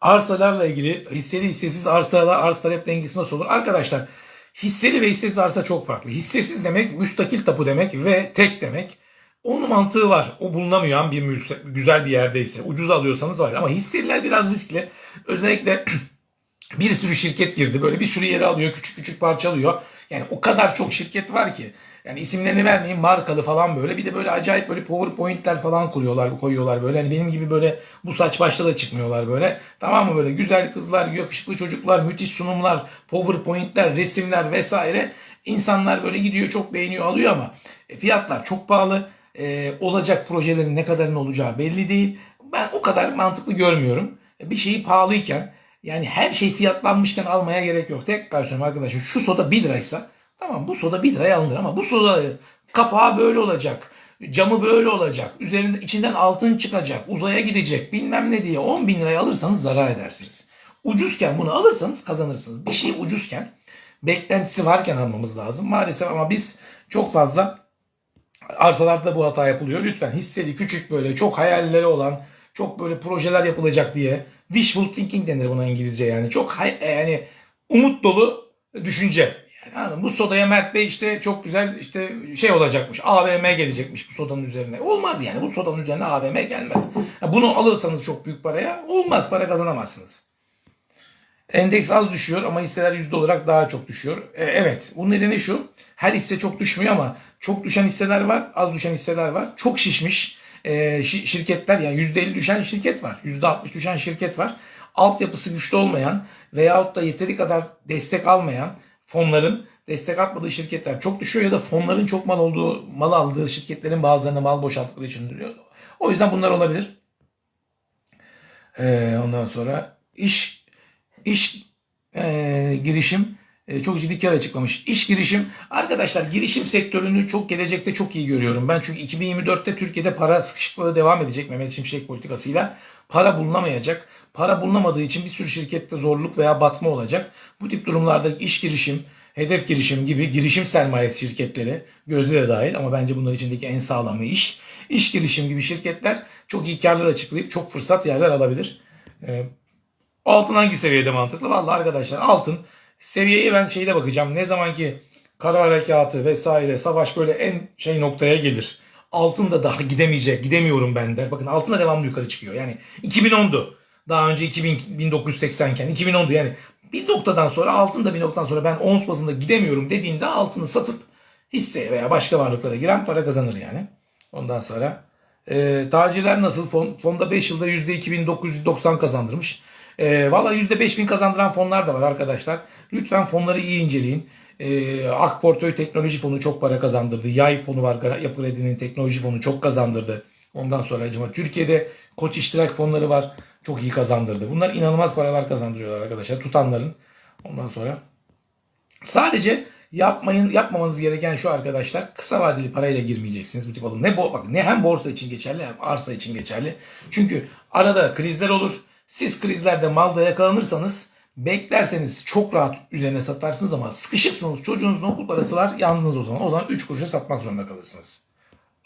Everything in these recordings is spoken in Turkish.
Arsalarla ilgili hisseli hissesiz arsalar arz talep dengesi nasıl olur? Arkadaşlar hisseli ve hissesiz arsa çok farklı. Hissesiz demek müstakil tapu demek ve tek demek. Onun mantığı var. O bulunamayan bir mülse- güzel bir yerdeyse. Ucuz alıyorsanız var. Ama hisseliler biraz riskli. Özellikle bir sürü şirket girdi. Böyle bir sürü yere alıyor. Küçük küçük parçalıyor. Yani o kadar çok şirket var ki. Yani isimlerini vermeyin markalı falan böyle. Bir de böyle acayip böyle powerpointler falan kuruyorlar, koyuyorlar böyle. Hani benim gibi böyle bu saç başta da çıkmıyorlar böyle. Tamam mı böyle güzel kızlar, yakışıklı çocuklar, müthiş sunumlar, powerpointler, resimler vesaire. İnsanlar böyle gidiyor çok beğeniyor alıyor ama e, fiyatlar çok pahalı. E, olacak projelerin ne kadarın olacağı belli değil. Ben o kadar mantıklı görmüyorum. Bir şeyi pahalıyken yani her şey fiyatlanmışken almaya gerek yok. Tekrar söylüyorum arkadaşlar şu soda 1 liraysa tamam bu soda 1 liraya alınır ama bu soda kapağı böyle olacak. Camı böyle olacak. Üzerinde içinden altın çıkacak. Uzaya gidecek bilmem ne diye 10 bin liraya alırsanız zarar edersiniz. Ucuzken bunu alırsanız kazanırsınız. Bir şey ucuzken beklentisi varken almamız lazım. Maalesef ama biz çok fazla arsalarda bu hata yapılıyor. Lütfen hisseli küçük böyle çok hayalleri olan çok böyle projeler yapılacak diye wishful thinking denir buna İngilizce yani. Çok hay- yani umut dolu düşünce. Anladın bu sodaya Mert Bey işte çok güzel işte şey olacakmış. AVM gelecekmiş bu sodanın üzerine. Olmaz yani. Bu sodanın üzerine AVM gelmez. Bunu alırsanız çok büyük paraya olmaz. Para kazanamazsınız. Endeks az düşüyor ama hisseler yüzde olarak daha çok düşüyor. E, evet. Bunun nedeni şu. Her hisse çok düşmüyor ama çok düşen hisseler var, az düşen hisseler var. Çok şişmiş e, şi- şirketler yani yüzde 50 düşen şirket var. yüzde 60 düşen şirket var. Altyapısı güçlü olmayan veyahut da yeteri kadar destek almayan fonların destek atmadığı şirketler çok düşüyor ya da fonların çok mal olduğu, mal aldığı şirketlerin bazılarına mal boşalttıkları için duruyor. O yüzden bunlar olabilir. E, ondan sonra iş iş e, girişim e, çok ciddi kar açıklamış. İş girişim arkadaşlar girişim sektörünü çok gelecekte çok iyi görüyorum. Ben çünkü 2024'te Türkiye'de para sıkışıklığı devam edecek Mehmet Şimşek politikasıyla. Para bulunamayacak. Para bulunamadığı için bir sürü şirkette zorluk veya batma olacak. Bu tip durumlarda iş girişim, hedef girişim gibi girişim sermayesi şirketleri gözü de dahil ama bence bunların içindeki en sağlamı iş. İş girişim gibi şirketler çok iyi karlar açıklayıp çok fırsat yerler alabilir. E, Altın hangi seviyede mantıklı? Vallahi arkadaşlar altın seviyeye ben şeyde bakacağım. Ne zaman ki kara harekatı vesaire savaş böyle en şey noktaya gelir. Altın da daha gidemeyecek, gidemiyorum ben der. Bakın altın da devamlı yukarı çıkıyor. Yani 2010'du. Daha önce 2000, 1980 iken 2010'du yani. Bir noktadan sonra altın da bir noktadan sonra ben ons bazında gidemiyorum dediğinde altını satıp hisseye veya başka varlıklara giren para kazanır yani. Ondan sonra e, tacirler nasıl? Fon, fonda 5 yılda %2990 kazandırmış. E, Valla %5000 kazandıran fonlar da var arkadaşlar. Lütfen fonları iyi inceleyin. E, Ak Portföy Teknoloji Fonu çok para kazandırdı. Yay fonu var. Yapı Kredi'nin teknoloji fonu çok kazandırdı. Ondan sonra acaba Türkiye'de Koç İştirak fonları var. Çok iyi kazandırdı. Bunlar inanılmaz paralar kazandırıyorlar arkadaşlar. Tutanların. Ondan sonra Sadece yapmayın yapmamanız gereken şu arkadaşlar kısa vadeli parayla girmeyeceksiniz bu tip alım. Ne bak ne hem borsa için geçerli hem arsa için geçerli. Çünkü arada krizler olur. Siz krizlerde malda yakalanırsanız beklerseniz çok rahat üzerine satarsınız ama sıkışıksınız çocuğunuzun okul parası var yandınız o zaman. O zaman 3 kuruşa satmak zorunda kalırsınız.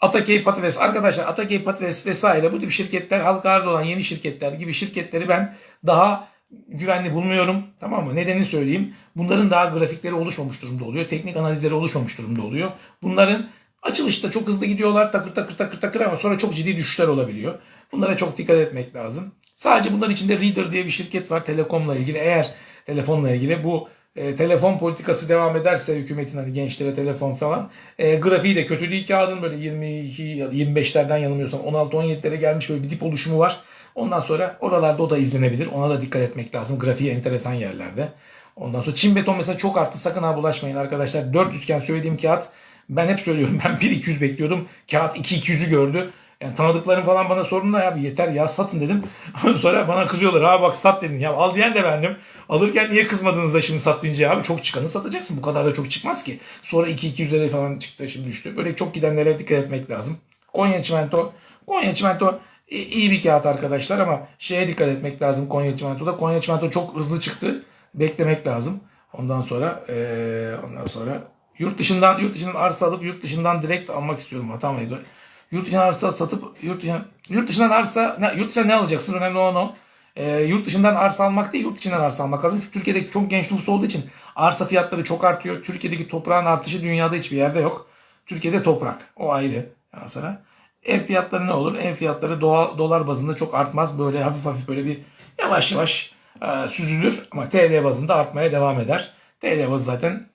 Atakey Patates arkadaşlar Atakey Patates vesaire bu tip şirketler halka arz olan yeni şirketler gibi şirketleri ben daha güvenli bulmuyorum. Tamam mı? Nedenini söyleyeyim. Bunların daha grafikleri oluşmamış durumda oluyor. Teknik analizleri oluşmamış durumda oluyor. Bunların açılışta çok hızlı gidiyorlar takır takır takır takır ama sonra çok ciddi düşüşler olabiliyor. Bunlara çok dikkat etmek lazım. Sadece bunların içinde Reader diye bir şirket var telekomla ilgili. Eğer telefonla ilgili bu e, telefon politikası devam ederse hükümetin hani gençlere telefon falan e, grafiği de kötü değil kağıdın böyle 22 ya da 25'lerden yanılmıyorsam 16-17'lere gelmiş böyle bir dip oluşumu var. Ondan sonra oralarda o da izlenebilir. Ona da dikkat etmek lazım. Grafiği enteresan yerlerde. Ondan sonra Çin beton mesela çok arttı. Sakın ha bulaşmayın arkadaşlar. 400 iken söylediğim kağıt ben hep söylüyorum. Ben 1-200 bekliyordum. Kağıt 2-200'ü gördü. Yani tanıdıklarım falan bana sorunlar abi yeter ya satın dedim. Sonra bana kızıyorlar. Ha bak sat dedin. Ya al diyen de bendim. Alırken niye kızmadınız da şimdi sat deyince abi çok çıkanı satacaksın. Bu kadar da çok çıkmaz ki. Sonra 2-200'lere falan çıktı şimdi düştü. Böyle çok gidenlere dikkat etmek lazım. Konya Çimento. Konya Çimento iyi bir kağıt arkadaşlar ama şeye dikkat etmek lazım Konya Çimento'da. Konya Çimento çok hızlı çıktı. Beklemek lazım. Ondan sonra eee, ondan sonra yurt dışından yurt dışından arsa alıp yurt dışından direkt almak istiyorum. Hata mıydı? Yurt dışından arsa satıp yurt dışından, yurt dışından arsa ne, yurt dışından ne alacaksın? Önemli olan o. e, yurt dışından arsa almak değil, yurt içinden arsa almak lazım. Çünkü Türkiye'deki çok genç nüfus olduğu için arsa fiyatları çok artıyor. Türkiye'deki toprağın artışı dünyada hiçbir yerde yok. Türkiye'de toprak. O ayrı. Sana. Ev fiyatları ne olur? Ev fiyatları doğa, dolar bazında çok artmaz. Böyle hafif hafif böyle bir yavaş yavaş e, süzülür. Ama TL bazında artmaya devam eder. TL bazı zaten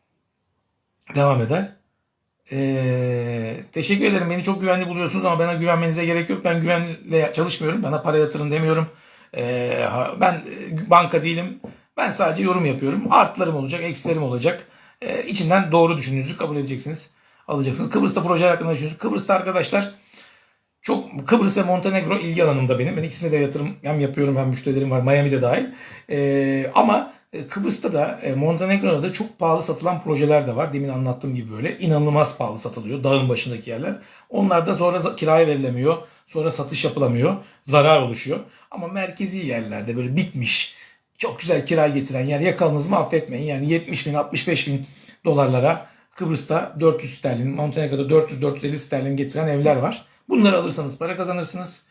devam eder. Ee, teşekkür ederim. Beni çok güvenli buluyorsunuz ama bana güvenmenize gerek yok. Ben güvenle çalışmıyorum. Bana para yatırın demiyorum. Ee, ben e, banka değilim. Ben sadece yorum yapıyorum. Artlarım olacak, eksilerim olacak. Ee, içinden doğru düşündüğünüzü kabul edeceksiniz. Alacaksınız. Kıbrıs'ta projeler hakkında düşünüyorsunuz. Kıbrıs'ta arkadaşlar çok Kıbrıs ve Montenegro ilgi alanımda benim. Ben ikisine de yatırım hem yapıyorum hem müşterilerim var. Miami'de dahil. Ee, ama Kıbrıs'ta da e, Montenegro'da da çok pahalı satılan projeler de var. Demin anlattığım gibi böyle inanılmaz pahalı satılıyor. Dağın başındaki yerler. Onlar da sonra kiraya verilemiyor. Sonra satış yapılamıyor. Zarar oluşuyor. Ama merkezi yerlerde böyle bitmiş. Çok güzel kira getiren yer yakaladınız mı affetmeyin. Yani 70 bin 65 bin dolarlara Kıbrıs'ta 400 sterlin, Montenegro'da 400-450 sterlin getiren evler var. Bunları alırsanız para kazanırsınız.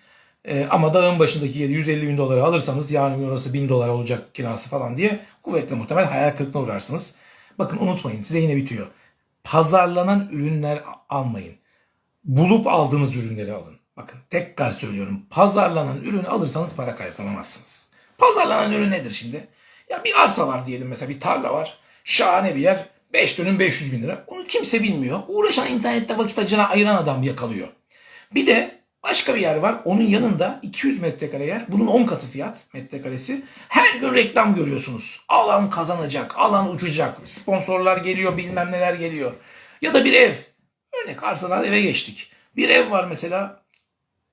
Ee, ama dağın başındaki yeri 150 bin dolara alırsanız yarın orası 1000 dolar olacak kirası falan diye kuvvetle muhtemel hayal kırıklığına uğrarsınız. Bakın unutmayın size yine bitiyor. Pazarlanan ürünler almayın. Bulup aldığınız ürünleri alın. Bakın tekrar söylüyorum. Pazarlanan ürünü alırsanız para kazanamazsınız. Pazarlanan ürün nedir şimdi? Ya bir arsa var diyelim mesela bir tarla var. Şahane bir yer. 5 dönüm 500 bin lira. Onu kimse bilmiyor. Uğraşan internette vakit acına ayıran adam yakalıyor. Bir de başka bir yer var. Onun yanında 200 metrekare yer. Bunun 10 katı fiyat metrekaresi. Her gün reklam görüyorsunuz. Alan kazanacak, alan uçacak. Sponsorlar geliyor, bilmem neler geliyor. Ya da bir ev. Örnek arsadan eve geçtik. Bir ev var mesela.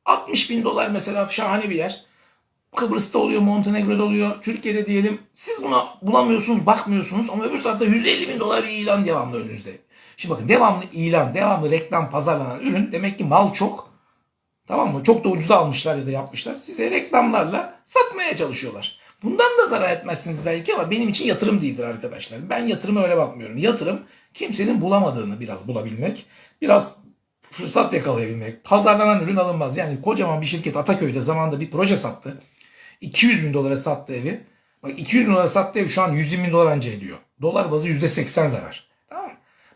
60 bin dolar mesela şahane bir yer. Kıbrıs'ta oluyor, Montenegro'da oluyor, Türkiye'de diyelim. Siz buna bulamıyorsunuz, bakmıyorsunuz ama öbür tarafta 150 bin dolar bir ilan devamlı önünüzde. Şimdi bakın devamlı ilan, devamlı reklam pazarlanan ürün demek ki mal çok. Tamam mı? Çok da ucuza almışlar ya da yapmışlar. Size reklamlarla satmaya çalışıyorlar. Bundan da zarar etmezsiniz belki ama benim için yatırım değildir arkadaşlar. Ben yatırıma öyle bakmıyorum. Yatırım kimsenin bulamadığını biraz bulabilmek. Biraz fırsat yakalayabilmek. Pazarlanan ürün alınmaz. Yani kocaman bir şirket Ataköy'de zamanında bir proje sattı. 200 bin dolara sattı evi. Bak 200 bin dolara sattı ev şu an 120 bin dolar anca ediyor. Dolar bazı %80 zarar. Tamam?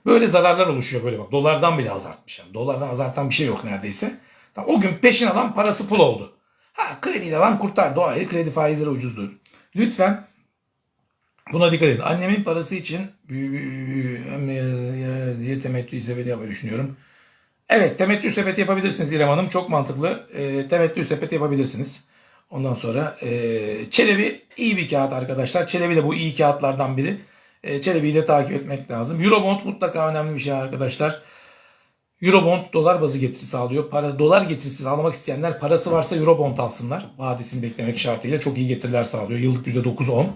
Böyle zararlar oluşuyor böyle bak. Dolardan bile azaltmış. Yani. Dolardan azaltan bir şey yok neredeyse. O gün peşin alan parası pul oldu. Ha krediyle alan kurtardı. O ayrı kredi faizleri ucuzdu. Lütfen Buna dikkat edin. Annemin parası için diye temettü sepeti yapmayı düşünüyorum. Evet temettü sepeti yapabilirsiniz İrem Hanım. Çok mantıklı. E, temettü sepeti yapabilirsiniz. Ondan sonra e, Çelebi iyi bir kağıt arkadaşlar. Çelebi de bu iyi kağıtlardan biri. E, Çelebi'yi de takip etmek lazım. Eurobond mutlaka önemli bir şey arkadaşlar. Eurobond dolar bazı getiri sağlıyor. Para, dolar getirisi sağlamak isteyenler parası varsa Eurobond alsınlar. Vadesini beklemek şartıyla çok iyi getiriler sağlıyor. Yıllık %9-10.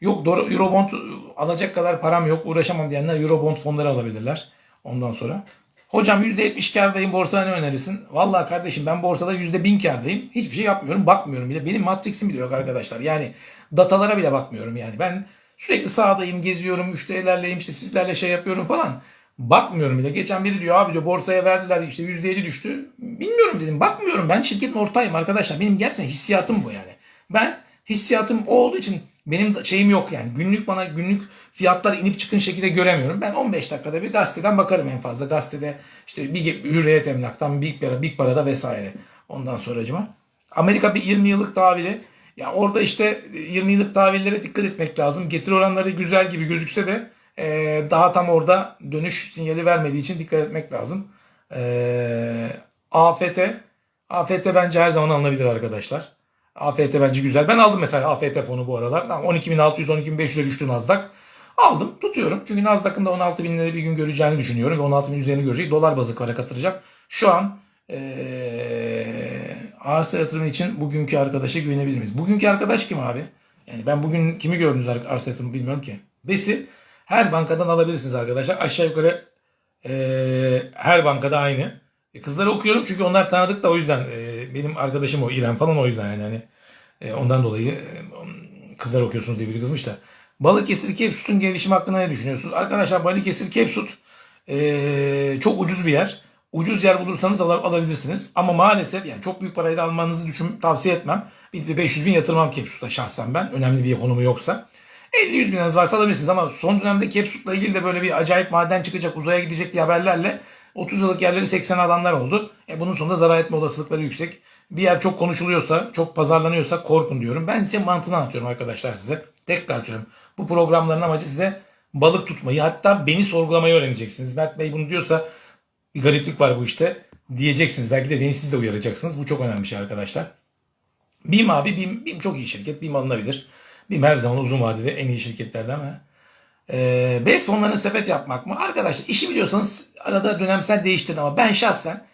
Yok Eurobond alacak kadar param yok uğraşamam diyenler Eurobond fonları alabilirler. Ondan sonra. Hocam %70 kardayım borsada ne önerirsin? Vallahi kardeşim ben borsada %1000 kardayım. Hiçbir şey yapmıyorum bakmıyorum bile. Benim matrixim bile yok arkadaşlar. Yani datalara bile bakmıyorum yani. Ben sürekli sahadayım geziyorum müşterilerleyim işte sizlerle şey yapıyorum falan. Bakmıyorum bile. Geçen biri diyor abi diyor borsaya verdiler işte %7 düştü. Bilmiyorum dedim. Bakmıyorum. Ben şirketin ortağıyım arkadaşlar. Benim gerçekten hissiyatım bu yani. Ben hissiyatım o olduğu için benim şeyim yok yani. Günlük bana günlük fiyatlar inip çıkın şekilde göremiyorum. Ben 15 dakikada bir gazeteden bakarım en fazla. Gazetede işte bir Hürriyet Emlak'tan, Big Para, Big Para'da vesaire. Ondan sonracıma. Amerika bir 20 yıllık tahvili. Ya orada işte 20 yıllık tahvillere dikkat etmek lazım. Getiri oranları güzel gibi gözükse de e, daha tam orada dönüş sinyali vermediği için dikkat etmek lazım. E, AFT AFT bence her zaman alınabilir arkadaşlar. AFT bence güzel. Ben aldım mesela AFT fonu bu aralar. Tamam 12.600 12.500'e düştü Nasdaq. Aldım tutuyorum. Çünkü Nasdaq'ın da 16.000 lira bir gün göreceğini düşünüyorum. Ve 16.000 üzerini görecek. Dolar bazı para katıracak. Şu an ee, arsa yatırımı için bugünkü arkadaşa güvenebilir miyiz? Bugünkü arkadaş kim abi? Yani ben bugün kimi gördünüz ar- arsa yatırımı bilmiyorum ki. Besi her bankadan alabilirsiniz arkadaşlar. Aşağı yukarı ee, her bankada aynı. E, kızları okuyorum çünkü onlar tanıdık da o yüzden e, benim arkadaşım o İrem falan o yüzden yani hani e, ondan dolayı e, kızlar okuyorsunuz diye biri kızmış da. Balıkesir Kepsut'un gelişimi hakkında ne düşünüyorsunuz? Arkadaşlar Balıkesir Kepsut e, çok ucuz bir yer. Ucuz yer bulursanız al- alabilirsiniz. Ama maalesef yani çok büyük parayla almanızı düşün, tavsiye etmem. Bir de 500 bin yatırmam Kepsut'a şahsen ben. Önemli bir konumu yoksa. 50-100 bin liranız varsa alabilirsiniz ama son dönemde Kepsut'la ilgili de böyle bir acayip maden çıkacak, uzaya gidecek diye haberlerle 30 yıllık yerleri 80 alanlar oldu. E bunun sonunda zarar etme olasılıkları yüksek. Bir yer çok konuşuluyorsa, çok pazarlanıyorsa korkun diyorum. Ben size mantığını anlatıyorum arkadaşlar size. Tekrar söylüyorum. Bu programların amacı size balık tutmayı hatta beni sorgulamayı öğreneceksiniz. Mert Bey bunu diyorsa bir gariplik var bu işte diyeceksiniz. Belki de beni siz de uyaracaksınız. Bu çok önemli bir şey arkadaşlar. BİM abi BİM, BİM çok iyi şirket. BİM alınabilir. BİM her zaman uzun vadede en iyi şirketlerden ama ee, BES fonlarına sepet yapmak mı? Arkadaşlar işi biliyorsanız arada dönemsel değiştirin ama ben şahsen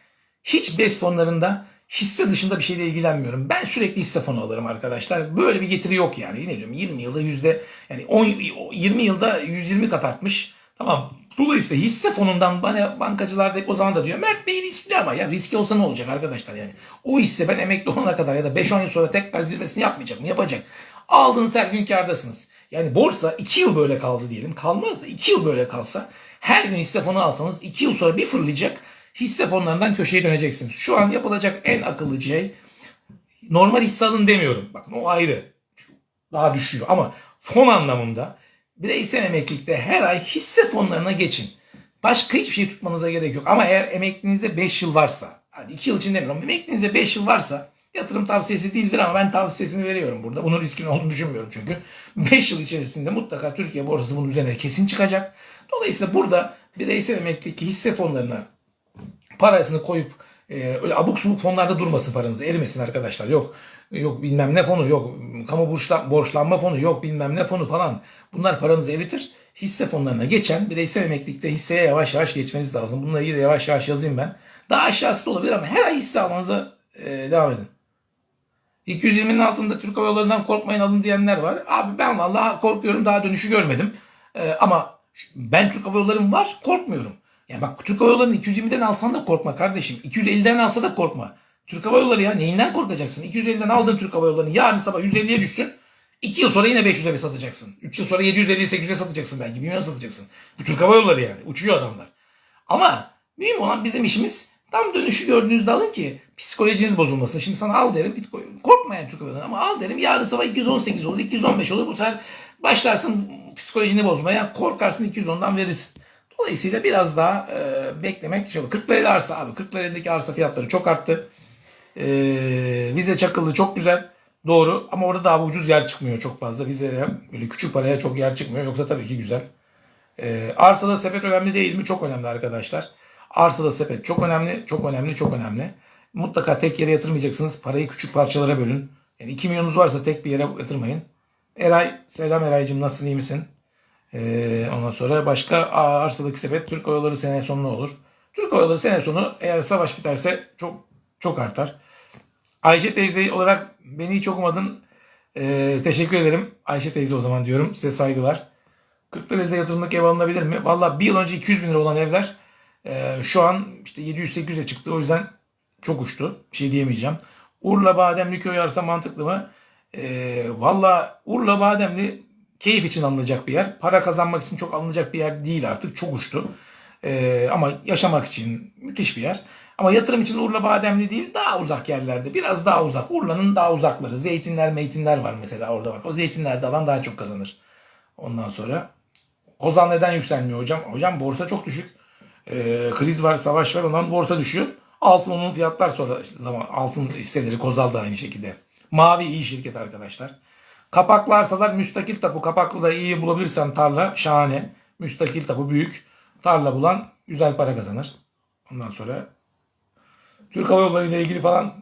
hiç BES fonlarında hisse dışında bir şeyle ilgilenmiyorum. Ben sürekli hisse fonu alırım arkadaşlar. Böyle bir getiri yok yani. Yine diyorum 20 yılda yüzde yani 10, 20 yılda 120 kat artmış. Tamam. Dolayısıyla hisse fonundan bana bankacılar da o zaman da diyor Mert Bey riskli ama ya riski olsa ne olacak arkadaşlar yani. O hisse ben emekli olana kadar ya da 5-10 yıl sonra tekrar zirvesini yapmayacak mı? Yapacak. Aldığınız her gün kârdasınız. Yani borsa 2 yıl böyle kaldı diyelim. Kalmaz da 2 yıl böyle kalsa her gün hisse fonu alsanız 2 yıl sonra bir fırlayacak hisse fonlarından köşeye döneceksiniz. Şu an yapılacak en akıllı şey normal hisse alın demiyorum. Bakın o ayrı. Daha düşüyor ama fon anlamında bireysel emeklilikte her ay hisse fonlarına geçin. Başka hiçbir şey tutmanıza gerek yok. Ama eğer emeklinizde 5 yıl varsa, hadi 2 yıl için demiyorum, emeklinizde 5 yıl varsa yatırım tavsiyesi değildir ama ben tavsiyesini veriyorum burada. Bunun riskinin olduğunu düşünmüyorum çünkü. 5 yıl içerisinde mutlaka Türkiye borsası bunun üzerine kesin çıkacak. Dolayısıyla burada bireysel emeklilik hisse fonlarına parasını koyup e, öyle abuk subuk fonlarda durmasın paranız. Erimesin arkadaşlar. Yok yok bilmem ne fonu yok. Kamu borçlan, borçlanma fonu yok bilmem ne fonu falan. Bunlar paranızı eritir. Hisse fonlarına geçen bireysel emeklilikte hisseye yavaş yavaş geçmeniz lazım. Bununla ilgili yavaş yavaş yazayım ben. Daha aşağısı da olabilir ama her ay hisse almanıza e, devam edin. 220'nin altında Türk Hava Yolları'ndan korkmayın alın diyenler var. Abi ben vallahi korkuyorum daha dönüşü görmedim. E, ama ben Türk Hava Yolları'm var korkmuyorum. Yani bak Türk Hava Yolları'nı 220'den alsan da korkma kardeşim. 250'den alsa da korkma. Türk Hava Yolları ya neyinden korkacaksın? 250'den aldın Türk Hava Yolları'nı yarın sabah 150'ye düşsün. 2 yıl sonra yine 550 satacaksın. 3 yıl sonra 750'ye 800'e satacaksın belki. 1 milyon satacaksın. Bu Türk Hava Yolları yani. Uçuyor adamlar. Ama mühim olan bizim işimiz tam dönüşü gördüğünüzde alın ki psikolojiniz bozulmasın. Şimdi sana al derim Bitcoin. Korkma yani Türk ama al derim yarın sabah 218 olur 215 olur. Bu sefer başlarsın psikolojini bozmaya korkarsın 210'dan verirsin. Dolayısıyla biraz daha e, beklemek. Şöyle 40 lirayla arsa abi 40 liralık arsa fiyatları çok arttı. E, vize çakıldı çok güzel. Doğru ama orada daha ucuz yer çıkmıyor çok fazla. Vizeye böyle küçük paraya çok yer çıkmıyor. Yoksa tabii ki güzel. E, arsada sepet önemli değil mi? Çok önemli arkadaşlar. Arsada sepet çok önemli, çok önemli, çok önemli. Mutlaka tek yere yatırmayacaksınız. Parayı küçük parçalara bölün. Yani 2 milyonunuz varsa tek bir yere yatırmayın. Eray, selam Eray'cığım nasılsın iyi misin? Ee, ondan sonra başka arsadaki sepet Türk Yolları sene sonu ne olur? Türk Yolları sene sonu eğer savaş biterse çok çok artar. Ayşe teyze olarak beni hiç okumadın. Ee, teşekkür ederim. Ayşe teyze o zaman diyorum. Size saygılar. 40 lirada yatırımlık ev alınabilir mi? Valla bir yıl önce 200 bin lira olan evler e, şu an işte 700-800'e çıktı. O yüzden çok uçtu. Bir şey diyemeyeceğim. Urla Bademli köy arsa mantıklı mı? E, Valla Urla Bademli keyif için alınacak bir yer. Para kazanmak için çok alınacak bir yer değil artık. Çok uçtu. Ee, ama yaşamak için müthiş bir yer. Ama yatırım için Urla Bademli değil daha uzak yerlerde. Biraz daha uzak. Urla'nın daha uzakları. Zeytinler meytinler var mesela orada bak. O zeytinlerde alan daha çok kazanır. Ondan sonra Kozan neden yükselmiyor hocam? Hocam borsa çok düşük. Ee, kriz var, savaş var. Ondan borsa düşüyor. Altın onun fiyatlar sonra zaman altın hisseleri Kozal da aynı şekilde. Mavi iyi şirket arkadaşlar. Kapaklı arsalar müstakil tapu. Kapaklı da iyi bulabilirsen tarla şahane. Müstakil tapu büyük. Tarla bulan güzel para kazanır. Ondan sonra Türk Hava Yolları ile ilgili falan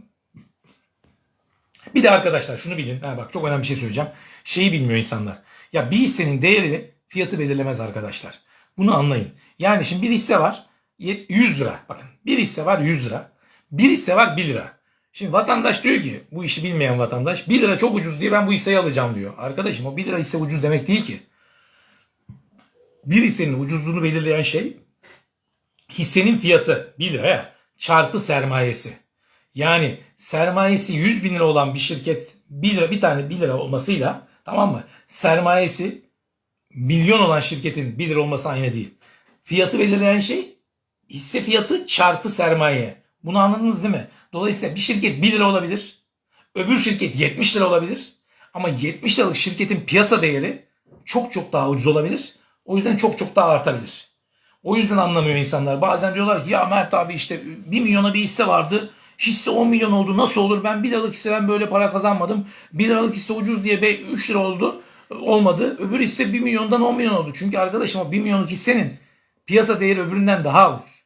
bir de arkadaşlar şunu bilin. Ha bak çok önemli bir şey söyleyeceğim. Şeyi bilmiyor insanlar. Ya bir hissenin değeri fiyatı belirlemez arkadaşlar. Bunu anlayın. Yani şimdi bir hisse var 100 lira. Bakın bir hisse var 100 lira. Bir hisse var 1 lira. Şimdi vatandaş diyor ki bu işi bilmeyen vatandaş 1 lira çok ucuz diye ben bu hisseyi alacağım diyor. Arkadaşım o 1 lira hisse ucuz demek değil ki. Bir hissenin ucuzluğunu belirleyen şey hissenin fiyatı 1 liraya çarpı sermayesi. Yani sermayesi 100 bin lira olan bir şirket 1 lira bir tane 1 lira olmasıyla tamam mı? Sermayesi milyon olan şirketin 1 lira olması aynı değil. Fiyatı belirleyen şey hisse fiyatı çarpı sermaye. Bunu anladınız değil mi? Dolayısıyla bir şirket 1 lira olabilir. Öbür şirket 70 lira olabilir. Ama 70 liralık şirketin piyasa değeri çok çok daha ucuz olabilir. O yüzden çok çok daha artabilir. O yüzden anlamıyor insanlar. Bazen diyorlar ki ya Mert abi işte 1 milyona bir hisse vardı. Hisse 10 milyon oldu nasıl olur? Ben 1 liralık hisseden böyle para kazanmadım. 1 liralık hisse ucuz diye be- 3 lira oldu. Olmadı. Öbür hisse 1 milyondan 10 milyon oldu. Çünkü arkadaşım o 1 milyonluk hissenin piyasa değeri öbüründen daha ucuz.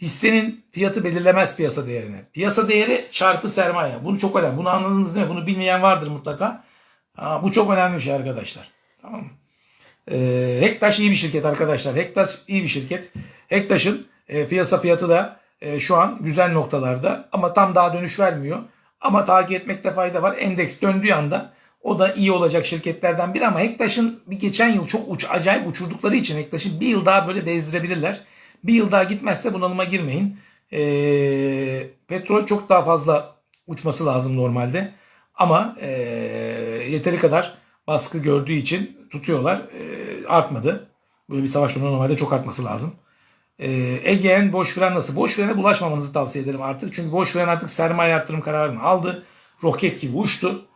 Hissenin fiyatı belirlemez piyasa değerini. Piyasa değeri çarpı sermaye. Bunu çok önemli. Bunu anladınız değil mi? Bunu bilmeyen vardır mutlaka. Ha, bu çok önemli bir şey arkadaşlar. Tamam mı? Ee, Hektaş iyi bir şirket arkadaşlar. Hektaş iyi bir şirket. Hektaş'ın e, piyasa fiyatı da e, şu an güzel noktalarda ama tam daha dönüş vermiyor. Ama takip etmekte fayda var. Endeks döndüğü anda o da iyi olacak şirketlerden biri ama Hektaş'ın bir geçen yıl çok uç, acayip uçurdukları için Hektaş'ın bir yıl daha böyle bezdirebilirler. Bir yıl daha gitmezse bunalıma girmeyin. Ee, petrol çok daha fazla uçması lazım normalde. Ama ee, yeteri kadar baskı gördüğü için tutuyorlar. Ee, artmadı. Böyle bir savaş normalde çok artması lazım. Ee, Ege'nin boş fren nasıl? Boş frene bulaşmamanızı tavsiye ederim artık. Çünkü boş fren artık sermaye artırım kararını aldı. Roket gibi uçtu.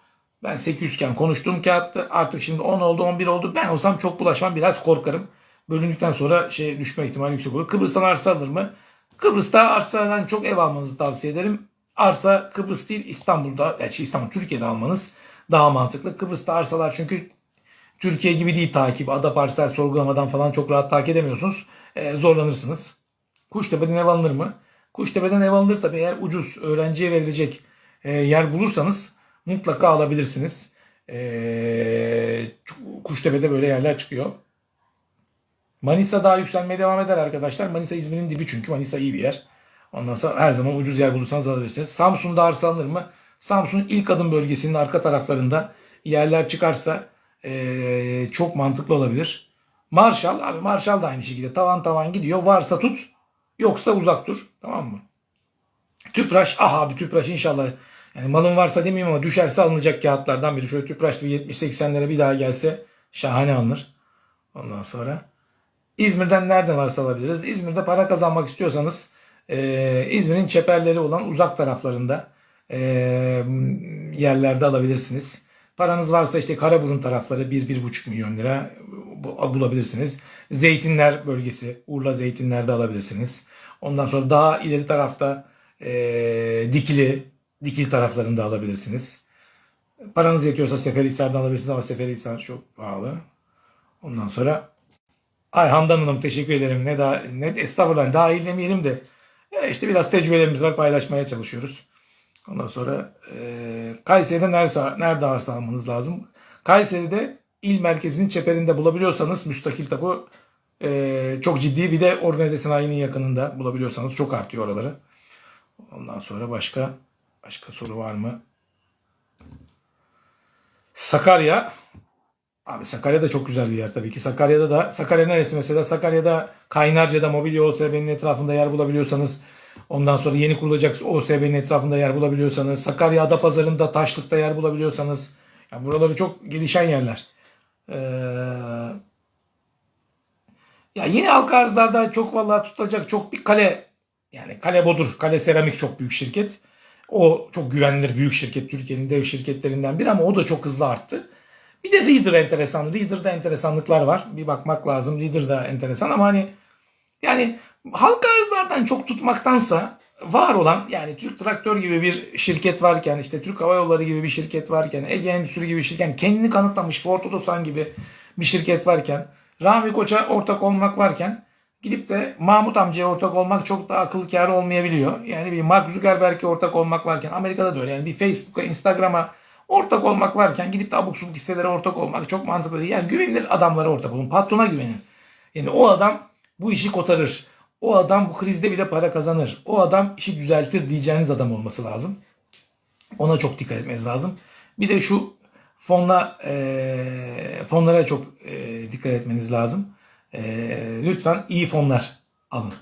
Ben 800 iken konuştuğum kağıttı. Artık şimdi 10 oldu 11 oldu. Ben olsam çok bulaşmam biraz korkarım. Bölündükten sonra şey düşme ihtimali yüksek olur. Kıbrıs'tan arsa alır mı? Kıbrıs'ta arsadan çok ev almanızı tavsiye ederim. Arsa Kıbrıs değil İstanbul'da, yani İstanbul Türkiye'de almanız daha mantıklı. Kıbrıs'ta arsalar çünkü Türkiye gibi değil takip. Ada parsel sorgulamadan falan çok rahat takip edemiyorsunuz. Ee, zorlanırsınız. Kuştepe'den ev alınır mı? Kuştepe'den ev alınır tabii. Eğer ucuz öğrenciye verilecek e, yer bulursanız mutlaka alabilirsiniz. Ee, Kuştepe'de böyle yerler çıkıyor. Manisa daha yükselmeye devam eder arkadaşlar. Manisa İzmir'in dibi çünkü. Manisa iyi bir yer. Ondan sonra her zaman ucuz yer bulursanız alabilirsiniz. Samsun'da arsa alınır mı? Samsun'un ilk adım bölgesinin arka taraflarında yerler çıkarsa ee, çok mantıklı olabilir. Marshall abi Marshall da aynı şekilde tavan tavan gidiyor. Varsa tut yoksa uzak dur. Tamam mı? Tüpraş ah abi Tüpraş inşallah yani malın varsa demeyeyim ama düşerse alınacak kağıtlardan biri. Şöyle Tüpraş bir 70-80'lere bir daha gelse şahane alınır. Ondan sonra İzmir'den nereden varsa alabiliriz. İzmir'de para kazanmak istiyorsanız e, İzmir'in çeperleri olan uzak taraflarında e, yerlerde alabilirsiniz. Paranız varsa işte Karaburun tarafları 1-1,5 milyon lira bu- bulabilirsiniz. Zeytinler bölgesi Urla Zeytinler'de alabilirsiniz. Ondan sonra daha ileri tarafta e, Dikili, Dikili taraflarında alabilirsiniz. Paranız yetiyorsa Seferihisar'dan alabilirsiniz ama Seferihisar çok pahalı. Ondan sonra Ay Handan Hanım teşekkür ederim. Ne daha ne estağfurullah daha iyi demeyelim de ya işte biraz tecrübelerimiz var paylaşmaya çalışıyoruz. Ondan sonra e, Kayseri'de nerede, nerede arsa almanız lazım? Kayseri'de il merkezinin çeperinde bulabiliyorsanız müstakil tapu e, çok ciddi bir de organize sanayinin yakınında bulabiliyorsanız çok artıyor oraları. Ondan sonra başka başka soru var mı? Sakarya Abi Sakarya da çok güzel bir yer tabii ki. Sakarya'da da Sakarya neresi mesela? Sakarya'da Kaynarca'da mobilya OSB'nin etrafında yer bulabiliyorsanız ondan sonra yeni kurulacak OSB'nin etrafında yer bulabiliyorsanız Sakarya Adapazarı'nda Taşlık'ta yer bulabiliyorsanız yani buraları çok gelişen yerler. Ee, ya yeni halka arzlarda çok vallahi tutacak çok bir kale yani Kale Bodur, Kale Seramik çok büyük şirket. O çok güvenilir büyük şirket. Türkiye'nin dev şirketlerinden biri ama o da çok hızlı arttı. Bir de Reader enteresan. Reader'da enteresanlıklar var. Bir bakmak lazım. Reader da enteresan ama hani yani halka arzlardan çok tutmaktansa var olan yani Türk Traktör gibi bir şirket varken işte Türk Hava Yolları gibi bir şirket varken Ege Endüstri gibi bir şirket kendini kanıtlamış Ford Otosan gibi bir şirket varken Rami Koç'a ortak olmak varken gidip de Mahmut amcaya ortak olmak çok daha akıl kârı olmayabiliyor. Yani bir Mark Zuckerberg'e ortak olmak varken Amerika'da da öyle yani bir Facebook'a, Instagram'a ortak olmak varken gidip de abuk subuk hisselere ortak olmak çok mantıklı değil. Yani güvenilir adamlara ortak olun. Patrona güvenin. Yani o adam bu işi kotarır. O adam bu krizde bile para kazanır. O adam işi düzeltir diyeceğiniz adam olması lazım. Ona çok dikkat etmeniz lazım. Bir de şu fonla e, fonlara çok e, dikkat etmeniz lazım. E, lütfen iyi fonlar alın.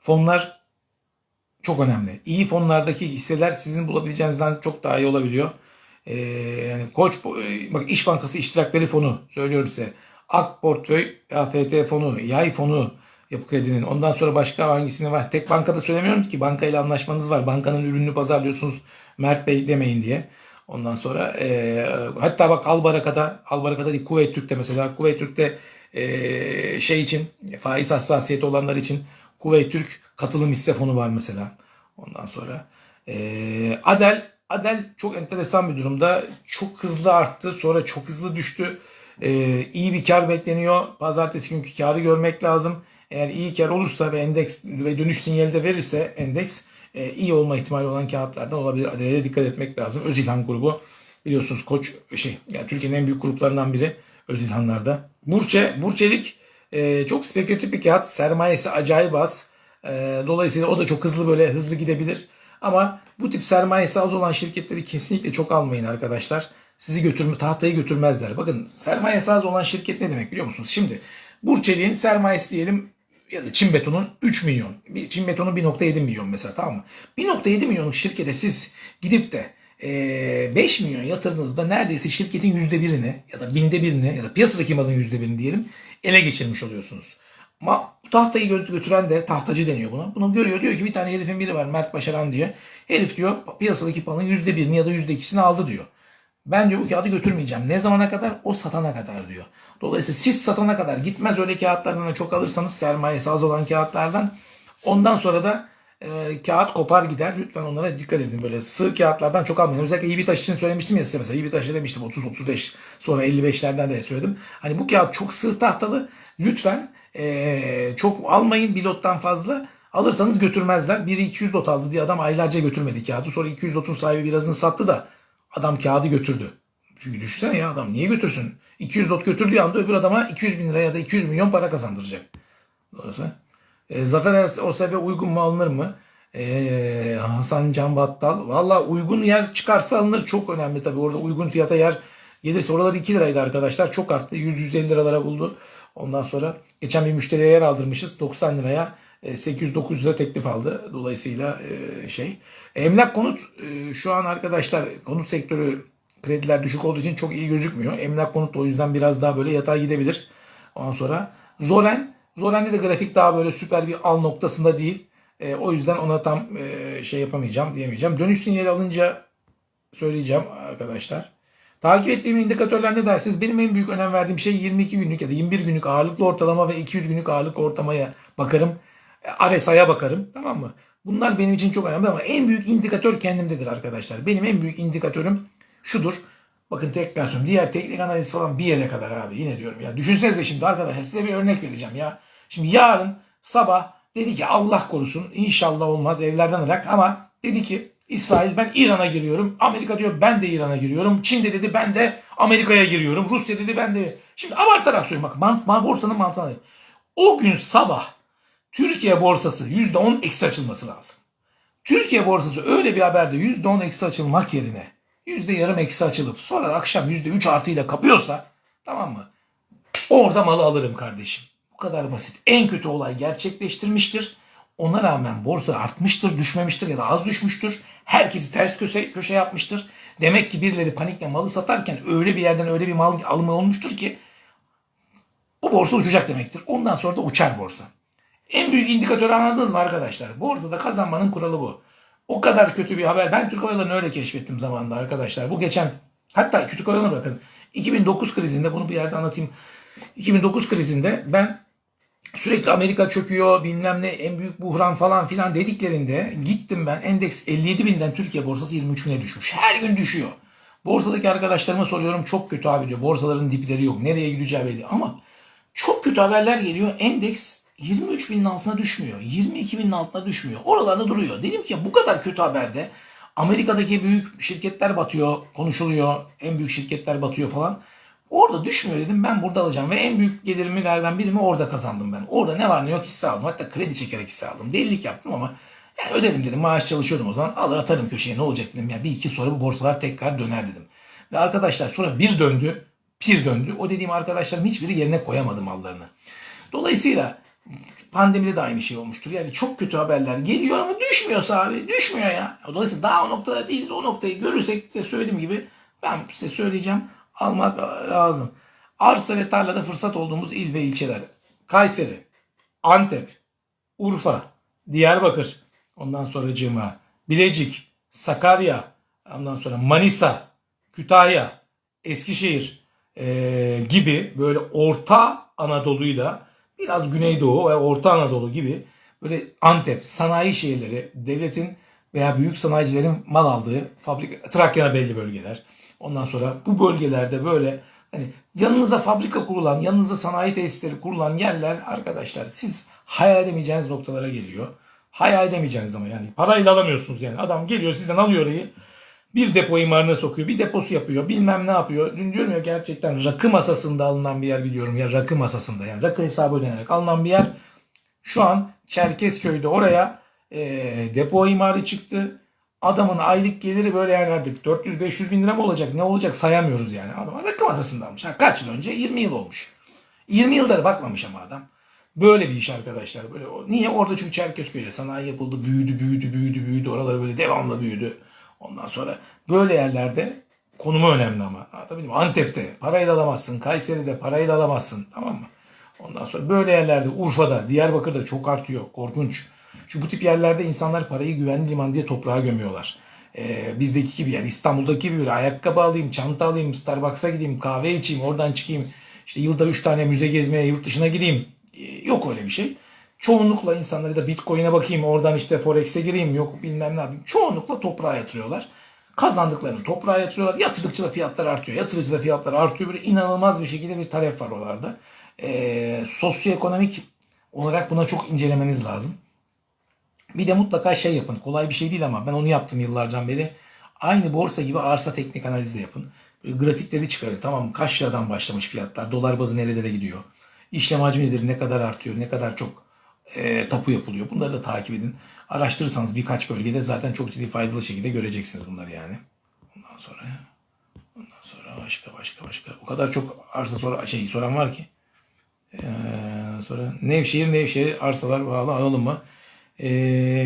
Fonlar çok önemli. İyi fonlardaki hisseler sizin bulabileceğinizden çok daha iyi olabiliyor. Ee, yani Koç bak İş Bankası İştirakleri Fonu söylüyorum size. Ak Portföy AFT fonu, Yay fonu, Yapı Kredi'nin. Ondan sonra başka hangisini var? Tek bankada söylemiyorum ki bankayla anlaşmanız var. Bankanın ürününü pazarlıyorsunuz Mert Bey demeyin diye. Ondan sonra e, hatta bak Albaraka'da Albaraka'da değil Kuveyt Türk'te mesela Kuveyt Türk'te e, şey için faiz hassasiyeti olanlar için Kuveyt Türk katılım hisse fonu var mesela. Ondan sonra e, Adel Adel çok enteresan bir durumda. Çok hızlı arttı. Sonra çok hızlı düştü. E, iyi bir kar bekleniyor. Pazartesi günkü karı görmek lazım. Eğer iyi kar olursa ve endeks ve dönüş sinyali de verirse endeks e, iyi olma ihtimali olan kağıtlardan olabilir. Adel'e dikkat etmek lazım. Özilhan grubu biliyorsunuz koç şey yani Türkiye'nin en büyük gruplarından biri Özilhanlar'da. Burçe, Burçelik e, çok spekülatif bir kağıt. Sermayesi acayip az. E, dolayısıyla o da çok hızlı böyle hızlı gidebilir. Ama bu tip sermayesi az olan şirketleri kesinlikle çok almayın arkadaşlar. Sizi götürme, tahtayı götürmezler. Bakın sermayesi az olan şirket ne demek biliyor musunuz? Şimdi Burçelik'in sermayesi diyelim ya da Çin Beton'un 3 milyon. Çin Beton'un 1.7 milyon mesela tamam mı? 1.7 milyonluk şirkete siz gidip de 5 milyon yatırdığınızda neredeyse şirketin %1'ini ya da binde birini ya da piyasadaki malın %1'ini diyelim ele geçirmiş oluyorsunuz. Ama bu tahtayı gö- götüren de tahtacı deniyor buna. Bunu görüyor diyor ki bir tane herifin biri var Mert Başaran diyor. Herif diyor piyasadaki malın %1'ini ya da %2'sini aldı diyor. Ben diyor bu kağıdı götürmeyeceğim. Ne zamana kadar? O satana kadar diyor. Dolayısıyla siz satana kadar gitmez öyle kağıtlardan da çok alırsanız sermayesi az olan kağıtlardan. Ondan sonra da e, kağıt kopar gider. Lütfen onlara dikkat edin. Böyle sığ kağıtlardan çok almayın. Özellikle iyi bir taş için söylemiştim ya size mesela. İyi bir taşı demiştim 30-35 sonra 55'lerden de söyledim. Hani bu kağıt çok sığ tahtalı. Lütfen e, çok almayın bir lottan fazla. Alırsanız götürmezler. Biri 200 lot aldı diye adam aylarca götürmedi kağıdı. Sonra 200 lotun sahibi birazını sattı da adam kağıdı götürdü. Çünkü düşünsene ya adam niye götürsün? 200 lot götürdüğü anda öbür adama 200 bin lira ya da 200 milyon para kazandıracak. Dolayısıyla e, Zafer Orsay'a uygun mu alınır mı? E, Hasan Can Battal. Valla uygun yer çıkarsa alınır. Çok önemli tabii. Orada uygun fiyata yer gelirse. Oralar 2 liraydı arkadaşlar. Çok arttı. 100-150 liralara buldu. Ondan sonra geçen bir müşteriye yer aldırmışız. 90 liraya e, 800-900 lira teklif aldı. Dolayısıyla e, şey. Emlak konut e, şu an arkadaşlar konut sektörü krediler düşük olduğu için çok iyi gözükmüyor. Emlak konut da o yüzden biraz daha böyle yatay gidebilir. Ondan sonra Zoren. Zoren'de de grafik daha böyle süper bir al noktasında değil. E, o yüzden ona tam e, şey yapamayacağım diyemeyeceğim. Dönüş sinyali alınca söyleyeceğim arkadaşlar. Takip ettiğim indikatörler ne dersiniz? Benim en büyük önem verdiğim şey 22 günlük ya da 21 günlük ağırlıklı ortalama ve 200 günlük ağırlıklı ortalamaya bakarım. E, RSI'ya bakarım. Tamam mı? Bunlar benim için çok önemli ama en büyük indikatör kendimdedir arkadaşlar. Benim en büyük indikatörüm şudur. Bakın tekrar söylüyorum. Diğer teknik analiz falan bir yere kadar abi. Yine diyorum ya. Düşünsenize şimdi arkadaşlar size bir örnek vereceğim ya. Şimdi yarın sabah dedi ki Allah korusun inşallah olmaz evlerden ırak ama dedi ki İsrail ben İran'a giriyorum. Amerika diyor ben de İran'a giriyorum. Çin de dedi ben de Amerika'ya giriyorum. Rusya dedi ben de. Şimdi abartarak söylüyorum bak mant, borsanın mantığını. alayım. O gün sabah Türkiye borsası %10 eksi açılması lazım. Türkiye borsası öyle bir haberde %10 eksi açılmak yerine yüzde yarım eksi açılıp sonra akşam yüzde üç artıyla kapıyorsa tamam mı? Orada malı alırım kardeşim. Bu kadar basit. En kötü olay gerçekleştirmiştir. Ona rağmen borsa artmıştır, düşmemiştir ya da az düşmüştür. Herkesi ters köşe, köşe yapmıştır. Demek ki birileri panikle malı satarken öyle bir yerden öyle bir mal alımı olmuştur ki bu borsa uçacak demektir. Ondan sonra da uçar borsa. En büyük indikatörü anladınız mı arkadaşlar? Borsada kazanmanın kuralı bu. O kadar kötü bir haber. Ben Türk Hava Yolları'nı öyle keşfettim zamanında arkadaşlar. Bu geçen hatta Türk Hava Yolları'na bakın. 2009 krizinde bunu bir yerde anlatayım. 2009 krizinde ben sürekli Amerika çöküyor bilmem ne en büyük buhran falan filan dediklerinde gittim ben endeks 57 binden Türkiye borsası 23 bine düşmüş. Her gün düşüyor. Borsadaki arkadaşlarıma soruyorum çok kötü abi diyor. Borsaların dipleri yok. Nereye gideceği belli. Ama çok kötü haberler geliyor. Endeks 23 binin altına düşmüyor. 22 binin altına düşmüyor. Oralarda duruyor. Dedim ki bu kadar kötü haberde Amerika'daki büyük şirketler batıyor, konuşuluyor. En büyük şirketler batıyor falan. Orada düşmüyor dedim ben burada alacağım. Ve en büyük gelirimi birimi orada kazandım ben. Orada ne var ne yok hisse aldım. Hatta kredi çekerek hisse aldım. Delilik yaptım ama yani ödedim dedim. Maaş çalışıyordum o zaman. Alır atarım köşeye ne olacak dedim. Ya bir iki sonra bu borsalar tekrar döner dedim. Ve arkadaşlar sonra bir döndü. Bir döndü. O dediğim arkadaşlarım hiçbiri yerine koyamadı mallarını. Dolayısıyla pandemide de aynı şey olmuştur. Yani çok kötü haberler geliyor ama düşmüyorsa abi düşmüyor ya. Dolayısıyla daha o noktada değiliz. O noktayı görürsek size söylediğim gibi ben size söyleyeceğim almak lazım. Arsa ve tarlada fırsat olduğumuz il ve ilçeler. Kayseri. Antep, Urfa, Diyarbakır, ondan sonra Cima, Bilecik, Sakarya, ondan sonra Manisa, Kütahya, Eskişehir eee, gibi böyle Orta Anadolu'yla biraz Güneydoğu ve Orta Anadolu gibi böyle Antep, sanayi şehirleri, devletin veya büyük sanayicilerin mal aldığı fabrika, Trakya'da belli bölgeler. Ondan sonra bu bölgelerde böyle hani yanınıza fabrika kurulan, yanınıza sanayi tesisleri kurulan yerler arkadaşlar siz hayal edemeyeceğiniz noktalara geliyor. Hayal edemeyeceğiniz ama yani parayla alamıyorsunuz yani. Adam geliyor sizden alıyor orayı. Bir depo imarına sokuyor, bir deposu yapıyor, bilmem ne yapıyor. Dün diyorum ya gerçekten rakı masasında alınan bir yer biliyorum ya rakı masasında yani rakı hesabı ödenerek alınan bir yer. Şu an Çerkezköy'de oraya e, depo imarı çıktı. Adamın aylık geliri böyle yani artık 400-500 bin lira mı olacak ne olacak sayamıyoruz yani. Adam rakı masasında almış. Ha, kaç yıl önce? 20 yıl olmuş. 20 yıldır bakmamış ama adam. Böyle bir iş arkadaşlar. Böyle niye orada çünkü Çerkezköy'de sanayi yapıldı, büyüdü, büyüdü, büyüdü, büyüdü. Oraları böyle devamlı büyüdü. Ondan sonra böyle yerlerde konumu önemli ama. Anlatabildim mi? Antep'te parayla alamazsın, Kayseri'de parayla alamazsın. Tamam mı? Ondan sonra böyle yerlerde Urfa'da, Diyarbakır'da çok artıyor. Korkunç. Şu bu tip yerlerde insanlar parayı güvenli liman diye toprağa gömüyorlar. Ee, bizdeki gibi yani İstanbul'daki gibi böyle ayakkabı alayım, çanta alayım, Starbucks'a gideyim, kahve içeyim, oradan çıkayım. İşte yılda 3 tane müze gezmeye yurt dışına gideyim. Ee, yok öyle bir şey. Çoğunlukla insanları da Bitcoin'e bakayım, oradan işte Forex'e gireyim, yok bilmem ne yapayım. Çoğunlukla toprağa yatırıyorlar. Kazandıklarını toprağa yatırıyorlar. Yatırdıkça da fiyatlar artıyor. Yatırıcı da fiyatlar artıyor. Böyle inanılmaz bir şekilde bir talep var oralarda. Ee, sosyoekonomik olarak buna çok incelemeniz lazım. Bir de mutlaka şey yapın. Kolay bir şey değil ama ben onu yaptım yıllardan beri. Aynı borsa gibi arsa teknik analizi de yapın. Böyle grafikleri çıkarın. Tamam? Kaç liradan başlamış fiyatlar? Dolar bazı nerelere gidiyor? İşlem hacmi nedir? Ne kadar artıyor? Ne kadar çok e, tapu yapılıyor? Bunları da takip edin. Araştırırsanız birkaç bölgede zaten çok ciddi faydalı şekilde göreceksiniz bunları yani. Ondan sonra ondan sonra başka başka başka. O kadar çok arsa sor şey soran var ki. Ee, sonra Nevşehir Nevşehir arsalar bağlı alalım mı? Ee,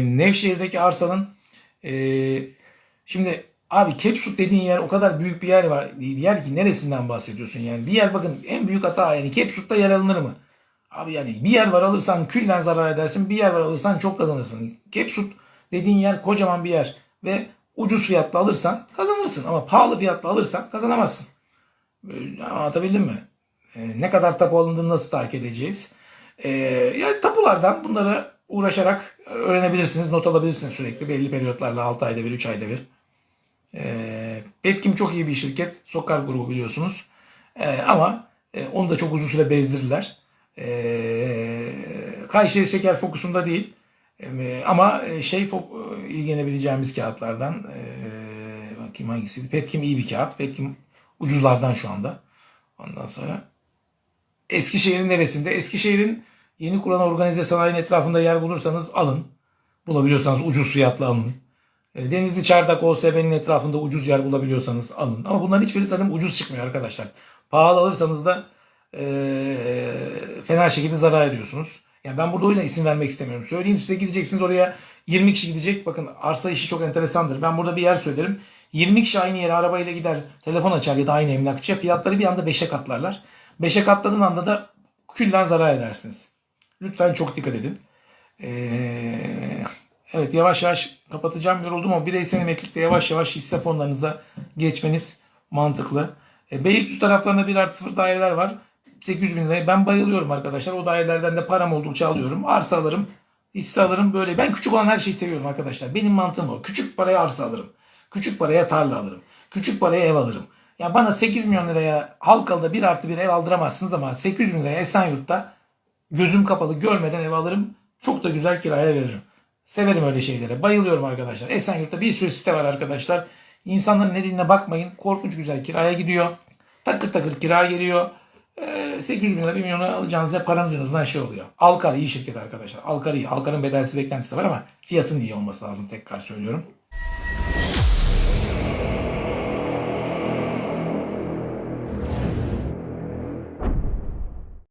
Nevşehir'deki arsanın ee, şimdi abi Kepsut dediğin yer o kadar büyük bir yer var. Yer ki neresinden bahsediyorsun yani? Bir yer bakın en büyük hata yani Kepsut'ta yer alınır mı? Abi yani bir yer var alırsan küllen zarar edersin. Bir yer var alırsan çok kazanırsın. Kepsut dediğin yer kocaman bir yer ve ucuz fiyatla alırsan kazanırsın ama pahalı fiyatla alırsan kazanamazsın. Ee, Anlatabildim mi? Ee, ne kadar tapu alındığını nasıl takip edeceğiz? Ee, yani tapulardan bunları uğraşarak öğrenebilirsiniz, not alabilirsiniz sürekli belli periyotlarla 6 ayda bir, 3 ayda bir. Ee, Petkim çok iyi bir şirket. Sokar grubu biliyorsunuz. Ee, ama e, onu da çok uzun süre bezdirdiler. Ee, Kayseri Şeker fokusunda değil. Ee, ama e, şey fok- e, ilgilenebileceğimiz kağıtlardan ee, bakayım hangisiydi? Petkim iyi bir kağıt. Petkim ucuzlardan şu anda. Ondan sonra Eskişehir'in neresinde? Eskişehir'in yeni kurulan organize sanayinin etrafında yer bulursanız alın. Bulabiliyorsanız ucuz fiyatla alın. E, Denizli Çardak OSB'nin etrafında ucuz yer bulabiliyorsanız alın. Ama bunların hiçbiri zaten ucuz çıkmıyor arkadaşlar. Pahalı alırsanız da e, fena şekilde zarar ediyorsunuz. Yani ben burada o yüzden isim vermek istemiyorum. Söyleyeyim size gideceksiniz oraya 20 kişi gidecek. Bakın arsa işi çok enteresandır. Ben burada bir yer söylerim. 20 kişi aynı yere arabayla gider, telefon açar ya da aynı emlakçıya. Fiyatları bir anda 5'e katlarlar. 5'e katladığın anda da küllen zarar edersiniz. Lütfen çok dikkat edin. Ee, evet yavaş yavaş kapatacağım. Yoruldum ama bireysel emeklilikte yavaş yavaş hisse fonlarınıza geçmeniz mantıklı. E, Beylikdüzü taraflarında bir artı sıfır daireler var. 800 bin liraya. Ben bayılıyorum arkadaşlar. O dairelerden de param oldukça alıyorum. Arsa alırım. Hisse alırım böyle. Ben küçük olan her şeyi seviyorum arkadaşlar. Benim mantığım o. Küçük paraya arsa alırım. Küçük paraya tarla alırım. Küçük paraya ev alırım. Ya bana 8 milyon liraya Halkalı'da bir artı bir ev aldıramazsınız ama 800 bin liraya Esenyurt'ta gözüm kapalı görmeden ev alırım. Çok da güzel kiraya veririm. Severim öyle şeylere. Bayılıyorum arkadaşlar. Esenyurt'ta bir sürü site var arkadaşlar. İnsanların ne dediğine bakmayın. Korkunç güzel kiraya gidiyor. Takır takır kira geliyor. Ee, 800 bin lira 1 milyona alacağınızda paranız en şey oluyor. Alkar iyi şirket arkadaşlar. Alkar iyi. Alkar'ın bedelsiz beklentisi var ama fiyatın iyi olması lazım tekrar söylüyorum.